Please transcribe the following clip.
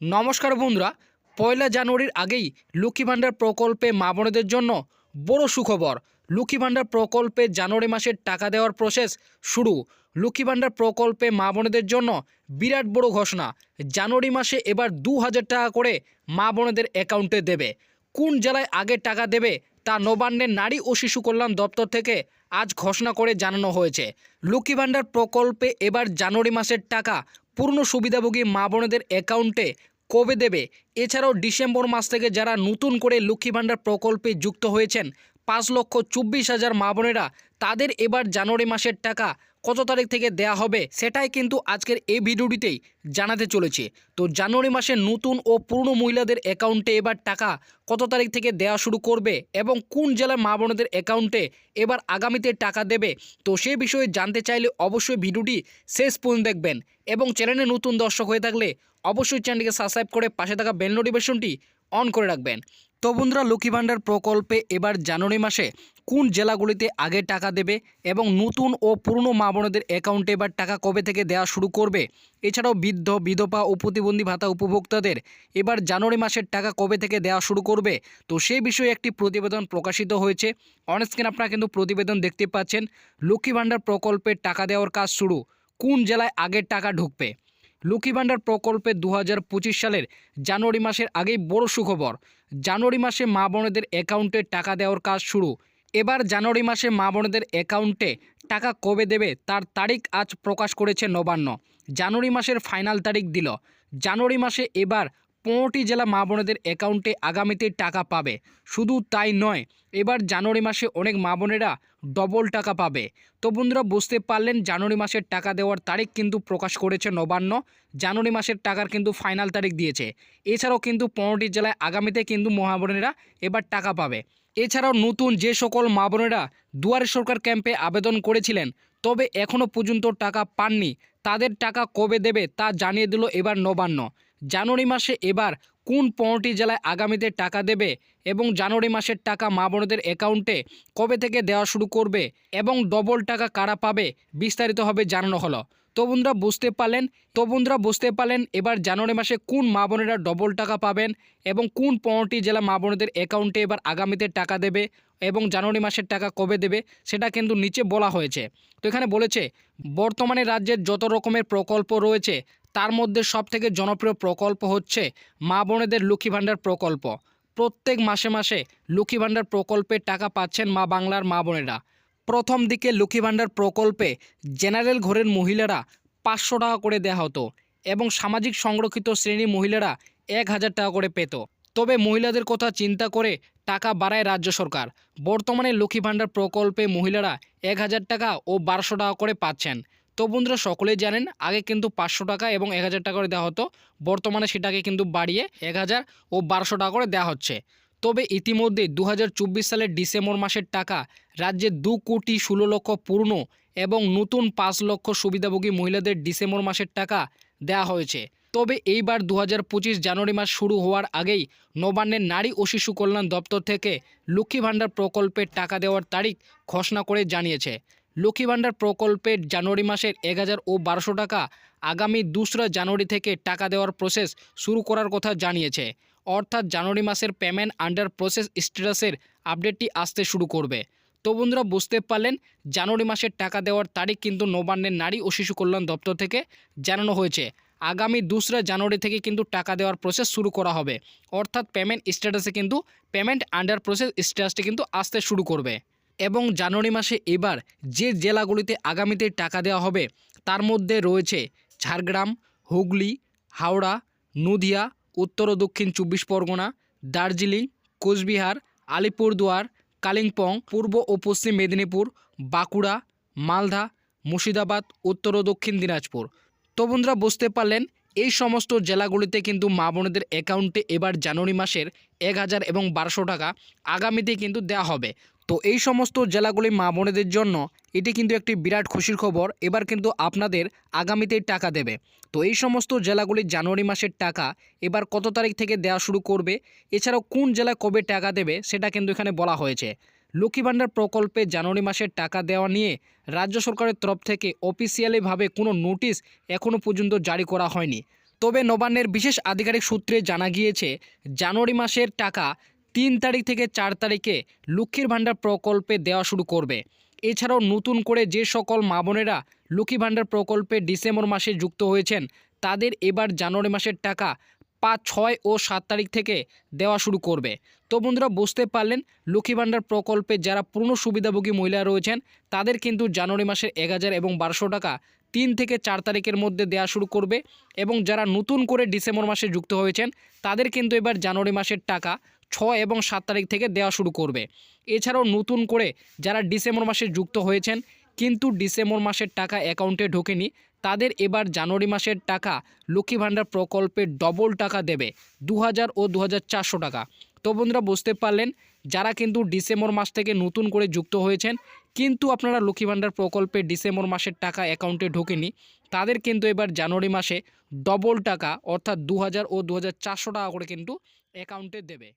নমস্কার বন্ধুরা, পয়লা জানুয়ারির আগেই লক্ষ্মী ভাণ্ডার প্রকল্পে মা বোনেদের জন্য বড় সুখবর। লক্ষ্মী ভাণ্ডার প্রকল্পে জানুয়ারি মাসের টাকা দেওয়ার প্রসেস শুরু। লক্ষ্মী ভাণ্ডার প্রকল্পে মা বোনেদের জন্য বিরাট বড় ঘোষণা। জানুয়ারি মাসে এবার দু হাজার টাকা করে মা বোনেদের অ্যাকাউন্টে দেবে। কোন জেলায় আগে টাকা দেবে তা নবান্নের নারী ও শিশু কল্যাণ দপ্তর থেকে আজ ঘোষণা করে জানানো হয়েছে। লক্ষ্মী ভাণ্ডার প্রকল্পে এবার জানুয়ারি মাসের টাকা পূর্ণ সুবিধাভোগী মা বোনেদের অ্যাকাউন্টে কবে দেবে? এছাড়াও ডিসেম্বর মাস থেকে যারা নতুন করে লক্ষ্মী ভাণ্ডার প্রকল্পে যুক্ত হয়েছেন, পাঁচ লক্ষ চব্বিশ হাজার মা বোনেরা, তাদের এবার জানুয়ারি মাসের টাকা কত তারিখ থেকে দেয়া হবে সেটাই কিন্তু আজকের এই ভিডিওটিতেই জানাতে চলেছে। তো জানুয়ারি মাসে নতুন ও পুরনো মহিলাদের অ্যাকাউন্টে এবার টাকা কত তারিখ থেকে দেওয়া শুরু করবে এবং কোন জেলার মা বোনেদের অ্যাকাউন্টে এবার আগামীতে টাকা দেবে, তো সে বিষয়ে জানতে চাইলে অবশ্যই ভিডিওটি শেষ পর্যন্ত দেখবেন এবং চ্যানেলে নতুন দর্শক হয়ে থাকলে অবশ্যই চ্যানেলটিকে সাবস্ক্রাইব করে পাশে থাকা বেল নোটিফিকেশনটি অন করে রাখবেন। তো বন্ধুরা, লক্ষ্মী ভাণ্ডার প্রকল্পে এবার জানুয়ারি মাসে কোন জেলাগুলিতে আগে টাকা দেবে এবং নতুন ও পুরনো মা বোনদের অ্যাকাউন্টে এবার টাকা কবে থেকে দেওয়া শুরু করবে? এছাড়াও বৃদ্ধ, বিধবা ও প্রতিবন্ধী ভাতা উপভোক্তাদের এবার জানুয়ারি মাসের টাকা কবে থেকে দেওয়া শুরু করবে? তো সেই বিষয়ে একটি প্রতিবেদন প্রকাশিত হয়েছে। অনস্ক্রিন আপনারা কিন্তু প্রতিবেদন দেখতে পাচ্ছেন। লক্ষ্মী ভাণ্ডার প্রকল্পের টাকা দেওয়ার কাজ শুরু। কোন জেলায় আগের টাকা ঢুকবে? লক্ষ্মী প্রকল্পে দু হাজার পঁচিশ সালের জানুয়ারি মাসের আগেই বড় সুখবর। জানুয়ারি মাসে মা বোনেদের অ্যাকাউন্টে টাকা দেওয়ার কাজ শুরু। এবার জানুয়ারি মাসে মা বোনেদের অ্যাকাউন্টে টাকা কবে দেবে তার তারিখ আজ প্রকাশ করেছে নবান্ন। জানুয়ারি মাসের ফাইনাল তারিখ দিল। জানুয়ারি মাসে এবার পনেরোটি জেলা মা বোনেদের অ্যাকাউন্টে আগামীতে টাকা পাবে। শুধু তাই নয়, এবার জানুয়ারি মাসে অনেক মা বোনেরা ডবল টাকা পাবে। তো বন্ধুরা, বুঝতে পারলেন, জানুয়ারি মাসের টাকা দেওয়ার তারিখ কিন্তু প্রকাশ করেছে নবান্ন। জানুয়ারি মাসের টাকার কিন্তু ফাইনাল তারিখ দিয়েছে। এছাড়াও কিন্তু পনেরোটি জেলায় আগামীতে কিন্তু মহা বোনেরা এবার টাকা পাবে। এছাড়াও নতুন যে সকল মা বোনেরা দুয়ারে সরকার ক্যাম্পে আবেদন করেছিলেন, তবে এখনও পর্যন্ত টাকা পাননি। তাদের টাকা কবে দেবে তা জানিয়ে দিল এবার নবান্ন। জানুয়ারি মাসে এবার কোন পনেরোটি জেলায় আগামীতে টাকা দেবে এবং জানুয়ারি মাসের টাকা মা বোনদের অ্যাকাউন্টে কবে থেকে দেওয়া শুরু করবে এবং ডবল টাকা কারা পাবে বিস্তারিতভাবে জানানো হলো। তো বন্ধুরা, বুঝতে পারলেন? তো বন্ধুরা, বুঝতে পারলেন এবার জানুয়ারি মাসে কোন মা বোনেরা ডবল টাকা পাবেন এবং কোন পনেরোটি জেলা মা বোনদের অ্যাকাউন্টে এবার আগামীতে টাকা দেবে এবং জানুয়ারি মাসের টাকা কবে দেবে সেটা কিন্তু নিচে বলা হয়েছে। তো এখানে বলেছে, বর্তমানে রাজ্যের যত রকমের প্রকল্প রয়েছে তার মধ্যে সবথেকে জনপ্রিয় প্রকল্প হচ্ছে মা বোনেদের লক্ষ্মী ভাণ্ডার প্রকল্প। প্রত্যেক মাসে মাসে লক্ষ্মী ভাণ্ডার প্রকল্পের টাকা পাচ্ছেন মা বাংলার মা বোনেরা। প্রথম দিকে লক্ষ্মী ভাণ্ডার প্রকল্পে জেনারেল ঘরের মহিলারা পাঁচশো টাকা করে দেওয়া হতো এবং সামাজিক সংরক্ষিত শ্রেণি মহিলারা এক হাজার টাকা করে পেত। তবে মহিলাদের কথা চিন্তা করে টাকা বাড়ায় রাজ্য সরকার। বর্তমানে লক্ষ্মী ভাণ্ডার প্রকল্পে মহিলারা এক হাজার টাকা ও বারোশো টাকা করে পাচ্ছেন। তো বন্ধুরা সকলেই জানেন, আগে কিন্তু পাঁচশো টাকা এবং এক হাজার টাকা করে দেওয়া হতো। বর্তমানে সেটাকে কিন্তু বাড়িয়ে এক হাজার ও বারোশো টাকা করে দেওয়া হচ্ছে। তবে ইতিমধ্যে দু হাজার চব্বিশ সালের ডিসেম্বর মাসের টাকা রাজ্যে দু কোটি ষোলো লক্ষ পূর্ণ এবং নতুন পাঁচ লক্ষ সুবিধাভোগী মহিলাদের ডিসেম্বর মাসের টাকা দেওয়া হয়েছে। তবে এইবার দু হাজার পঁচিশ জানুয়ারি মাস শুরু হওয়ার আগেই নবান্নের নারী ও শিশু কল্যাণ দপ্তর থেকে লক্ষ্মী ভাণ্ডার প্রকল্পের টাকা দেওয়ার তারিখ ঘোষণা করে জানিয়েছে। লক্ষ্মী ভাণ্ডার প্রকল্পের জানুয়ারি মাসের এক হাজার ও বারোশো টাকা, আগামী দোসরা জানুয়ারি থেকে টাকা দেওয়ার প্রসেস শুরু করার কথা জানিয়েছে। অর্থাৎ জানুয়ারি মাসের পেমেন্ট আন্ডার প্রসেস স্ট্যাটাসের আপডেটটি আসতে শুরু করবে। তো বন্ধুরা, বুঝতে পারলেন, জানুয়ারি মাসের টাকা দেওয়ার তারিখ কিন্তু নবান্নের নারী ও শিশু কল্যাণ দপ্তর থেকে জানানো হয়েছে। আগামী দোসরা জানুয়ারি থেকে কিন্তু টাকা দেওয়ার প্রসেস শুরু করা হবে। অর্থাৎ পেমেন্ট স্ট্যাটাসে কিন্তু পেমেন্ট আন্ডার প্রসেস স্ট্যাটাসটি কিন্তু আসতে শুরু করবে। এবং জানুয়ারি মাসে এবার যে জেলাগুলিতে আগামীতে টাকা দেওয়া হবে, তার মধ্যে রয়েছে ঝাড়গ্রাম, হুগলি, হাওড়া, নদিয়া, উত্তর ও দক্ষিণ চব্বিশ পরগনা, দার্জিলিং, কোচবিহার, আলিপুরদুয়ার, কালিম্পং, পূর্ব ও পশ্চিম মেদিনীপুর, বাঁকুড়া, মালদা, মুর্শিদাবাদ, উত্তর ও দক্ষিণ দিনাজপুর। তো বন্ধুরা, বুঝতে পারলেন, এই সমস্ত জেলাগুলিতে কিন্তু মা বোনেদের অ্যাকাউন্টে এবার জানুয়ারি মাসের এক হাজার এবং বারোশো টাকা আগামীতে কিন্তু দেওয়া হবে। তো এই সমস্ত জেলাগুলি মা বোনেদের জন্য এটি কিন্তু একটি বিরাট খুশির খবর। এবার কিন্তু আপনাদের আগামীতেই টাকা দেবে। তো এই সমস্ত জেলাগুলি জানুয়ারি মাসের টাকা এবার কত তারিখ থেকে দেওয়া শুরু করবে? এছাড়াও কোন জেলায় কবে টাকা দেবে সেটা কিন্তু এখানে বলা হয়েছে। লক্ষ্মী ভাণ্ডার প্রকল্পে জানুয়ারি মাসের টাকা দেওয়া নিয়ে রাজ্য সরকারের তরফ থেকে অফিসিয়ালিভাবে কোনো নোটিশ এখনও পর্যন্ত জারি করা হয়নি। তবে নবান্নের বিশেষ আধিকারিক সূত্রে জানা গিয়েছে, জানুয়ারি মাসের টাকা তিন তারিখ থেকে চার তারিখে লক্ষ্মীর ভাণ্ডার প্রকল্পে দেওয়া শুরু করবে। এছাড়াও নতুন করে যে সকল মা বোনেরা লক্ষ্মী ভাণ্ডার প্রকল্পে ডিসেম্বর মাসে যুক্ত হয়েছেন, তাদের এবার জানুয়ারি মাসের টাকা পাঁচ, ছয় ও সাত তারিখ থেকে দেওয়া শুরু করবে। তো বন্ধুরা, বুঝতে পারলেন লক্ষ্মী ভাণ্ডার প্রকল্পে যারা পূর্ণ সুবিধাভোগী মহিলা রয়েছেন, তাদের কিন্তু জানুয়ারি মাসের এক হাজার এবং বারোশো টাকা তিন থেকে চার তারিখের মধ্যে দেওয়া শুরু করবে এবং যারা নতুন করে ডিসেম্বর মাসে যুক্ত হয়েছেন, তাদের কিন্তু এবার জানুয়ারি মাসের টাকা ছয় এবং সাত তারিখ থেকে দেওয়া শুরু করবে। এছাড়াও নতুন করে যারা ডিসেম্বর মাসে যুক্ত হয়েছেন, কিন্তু ডিসেম্বর মাসের টাকা অ্যাকাউন্টে ঢোকেনি, তাদের এবার জানুয়ারি মাসের টাকা লক্ষ্মী ভাণ্ডার প্রকল্পে ডবল টাকা দেবে দু হাজার ও দু হাজার চারশো টাকা। তো বন্ধুরা, বুঝতে পারলেন, যারা কিন্তু ডিসেম্বর মাস থেকে নতুন করে যুক্ত হয়েছেন, কিন্তু আপনারা লক্ষ্মী ভাণ্ডার প্রকল্পে ডিসেম্বর মাসের টাকা অ্যাকাউন্টে ঢোকেনি, তাদের কিন্তু এবার জানুয়ারি মাসে ডবল টাকা, অর্থাৎ দু হাজার ও দু হাজার চারশো টাকা করে কিন্তু অ্যাকাউন্টে দেবে।